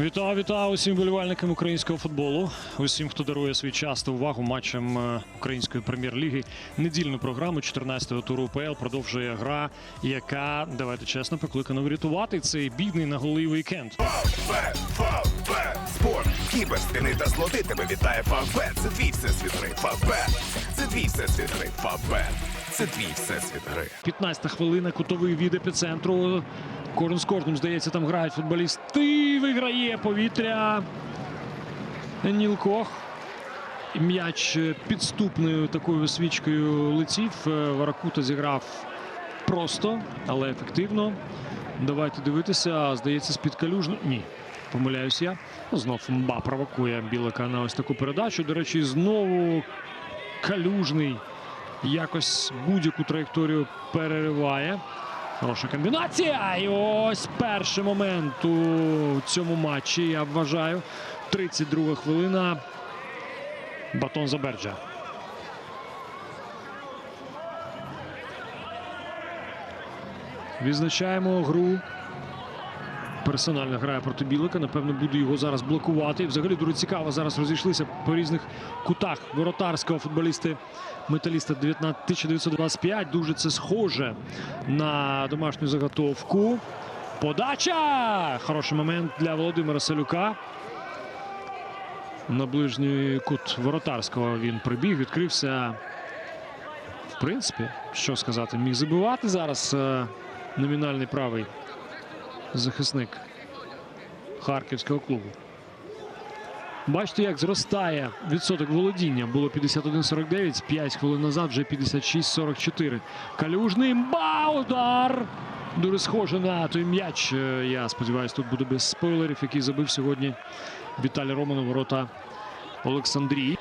Вітаю, вітаю усім вболівальникам українського футболу. Усім, хто дарує свій час та увагу матчам е, української прем'єр-ліги. Недільну програму 14-го туру УПЛ продовжує гра, яка, давайте чесно, покликана врятувати цей бідний на голий вікенд. Фавбет, спорт, кіберспіни та злоти тебе вітає Фавбет. Це твій всесвіт гри. Фавбет, це твій всесвіт гри. Фавбет, це твій всесвіт гри. 15 хвилина, кутовий від епіцентру. Кожен з кожним, здається, там грають футболісти. Виграє повітря. Ніл Кох. М'яч е, підступною такою свічкою летів. Е, Варакута зіграв просто, але ефективно. Давайте дивитися. Здається, з-під калюжно. Ні, помиляюсь я. Ну, Знов Мба провокує Білика на ось таку передачу. До речі, знову калюжний якось будь-яку траєкторію перериває. Хороша комбінація. І ось перший момент у цьому матчі. Я вважаю. 32 хвилина. Батон Заберджа. Відзначаємо гру. Персонально грає проти Білика. Напевно, буде його зараз блокувати. Взагалі дуже цікаво. Зараз розійшлися по різних кутах воротарського футболісти металіста 1925. Дуже це схоже на домашню заготовку. Подача! Хороший момент для Володимира Салюка. На ближній кут воротарського він прибіг, відкрився. В принципі, що сказати, міг забивати зараз е, номінальний правий захисник харківського клубу. Бачите, як зростає відсоток володіння. Було 51-49, 5 хвилин назад вже 56-44. Калюжний мба, удар! Дуже схоже на той м'яч. Е, Я сподіваюся, тут буде без спойлерів, який забив сьогодні Віталій Романов ворота Олександрії.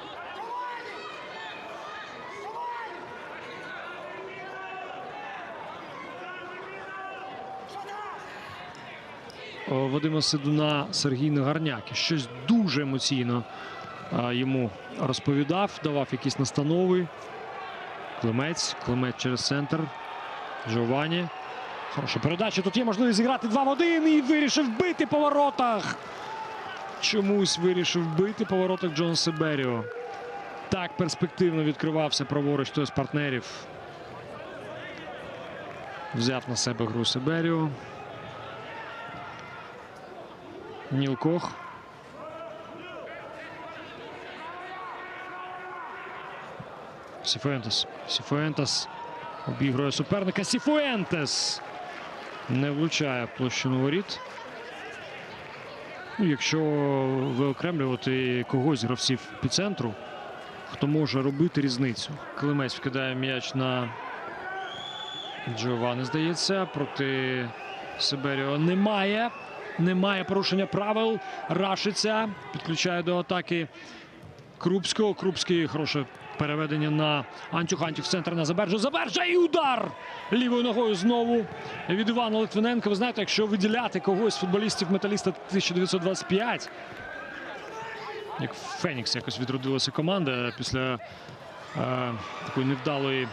Вадима Сидуна Сергій Нагарняк. І Щось дуже емоційно йому розповідав, давав якісь настанови. Климець, Климець через центр. Джованні. Хороша передача. Тут є можливість зіграти 2 в 1 і вирішив бити по воротах. Чомусь вирішив бити по воротах Джон Себеріо. Так перспективно відкривався праворуч хтось з партнерів. Взяв на себе гру Себеріо. Ніл Кох. Сіфуентес. Сіфуентес обігрує суперника. Сіфуентес не влучає площину воріт. Ну, якщо виокремлювати когось з гравців під центру, хто може робити різницю. Климець вкидає м'яч на Джованни, здається. Проти Сиберіо немає. Немає порушення правил. Рашиця підключає до атаки Крупського. Крупський хороше переведення на Антюх. Антюх в центр на Забержу. Забержа і удар лівою ногою знову від Івана Литвиненка. Ви знаєте, якщо виділяти когось з футболістів металіста 1925, як Фенікс якось відродилася команда після е, такої невдалої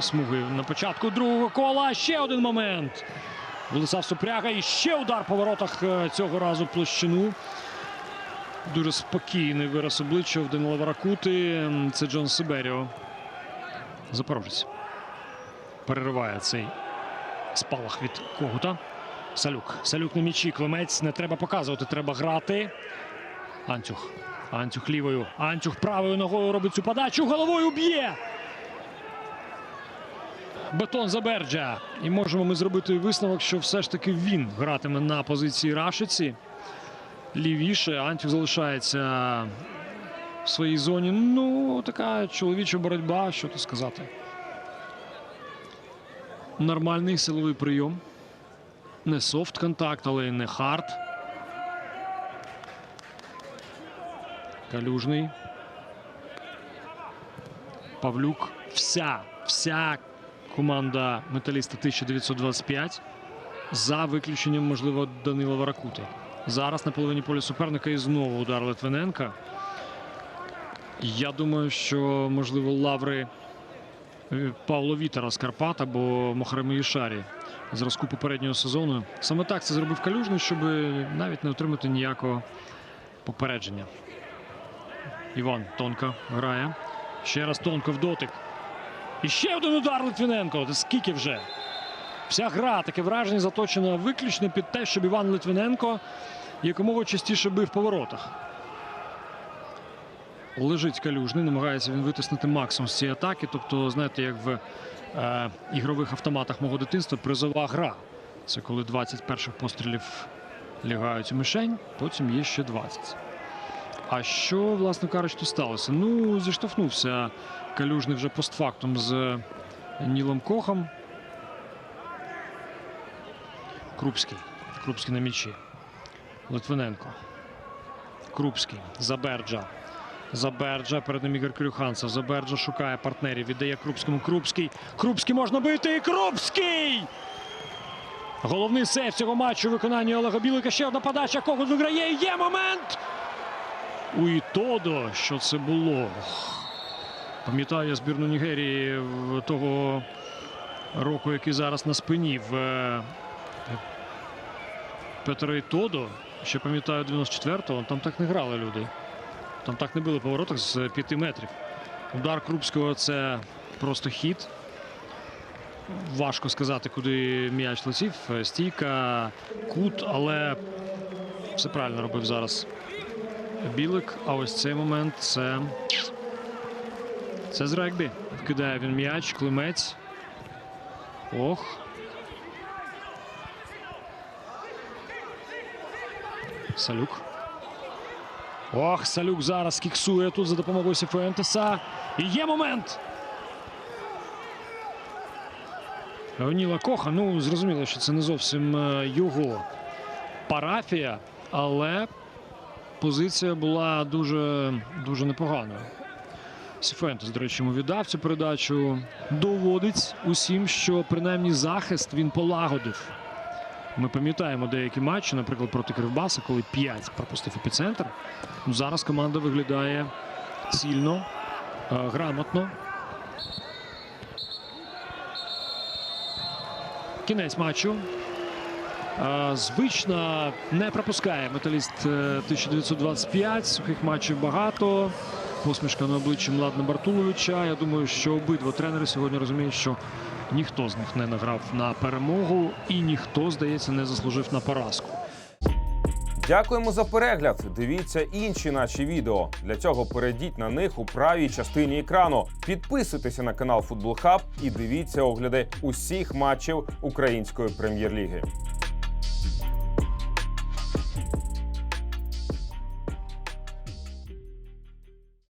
смуги на початку другого кола. Ще один момент. Владислав Супряга і ще удар по воротах е, цього разу площину. Дуже спокійний вираз обличчя в Данила Варакути. Це Джон Сиберіо. Запорожець. Перериває цей спалах від Когута. Салюк. Салюк на м'ячі. Климець. Не треба показувати, треба грати. Антюх. Антюх лівою. Антюх правою ногою робить цю подачу. Головою б'є. Бетон Заберджа. І можемо ми зробити висновок, що все ж таки він гратиме на позиції Рашиці. Лівіше. Антюх залишається в своїй зоні. Ну, така чоловіча боротьба, що тут сказати. Нормальний силовий прийом. Не софт контакт, але й не хард. Калюжний. Павлюк. Вся, вся команда металіста 1925. За виключенням, можливо, Данила Варакути. Зараз на половині поля суперника і знову удар Литвиненка. Я думаю, що можливо лаври е, Павло Вітера з Карпат або Мохреми Ішарі зразку попереднього сезону. Саме так це зробив Калюжний, щоб навіть не отримати ніякого попередження. Іван тонко грає. Ще раз тонко в дотик. І ще один удар Литвиненко. Скільки вже? Вся гра таке враження заточена виключно під те, щоб Іван Литвиненко якомога частіше бив по воротах. Лежить калюжний, намагається він витиснути максимум з цієї атаки. Тобто, знаєте, як в е, ігрових автоматах мого дитинства призова гра. Це коли 20 перших пострілів лягають у мишень, потім є ще 20. А що, власне кажучи, тут сталося? Ну, зіштовхнувся калюжний вже постфактум з Нілом Кохом. Крупський. Крупський на м'ячі. Литвиненко. Крупський. Заберджа. Заберджа. Перед ним Ігор Крюханцев. Заберджа шукає партнерів. Віддає Крупському. Крупський. Крупський можна бити. І Крупський! Головний сейв цього матчу у виконанні Олега Білика. Ще одна подача. Когут виграє. Є момент! У Ітодо. Що це було? Пам'ятаю збірну Нігерії того року, який зараз на спині в е, Петра Ітодо. Ще пам'ятаю 94-го. Там так не грали люди. Там так не били по воротах з 5 метрів. Удар Крупського це просто хід. Важко сказати, куди м'яч летів. Стійка, кут, але все правильно робив зараз Білик. А ось цей момент це. Це з регбі. Вкидає він м'яч, климець. Ох. Салюк. Ох, Салюк зараз кіксує тут за допомогою Сіфуентеса. І є момент. Ніла Коха. Ну, зрозуміло, що це не зовсім е, його парафія, але позиція була дуже, дуже непоганою. Сіфуентес, до речі, йому віддав цю передачу. Доводить усім, що принаймні захист він полагодив. Ми пам'ятаємо деякі матчі, наприклад, проти Кривбаса, коли 5 пропустив епіцентр. Ну, зараз команда виглядає цільно, е, грамотно. Кінець матчу. Е, Звично не пропускає металіст е, 1925. Сухих матчів багато. Посмішка на обличчі Младна Бартуловича. Я думаю, що обидва тренери сьогодні розуміють, що ніхто з них не награв на перемогу і ніхто, здається, не заслужив на поразку. Дякуємо за перегляд. Дивіться інші наші відео. Для цього перейдіть на них у правій частині екрану. Підписуйтеся на канал Футбол Хаб і дивіться огляди усіх матчів української прем'єр-ліги.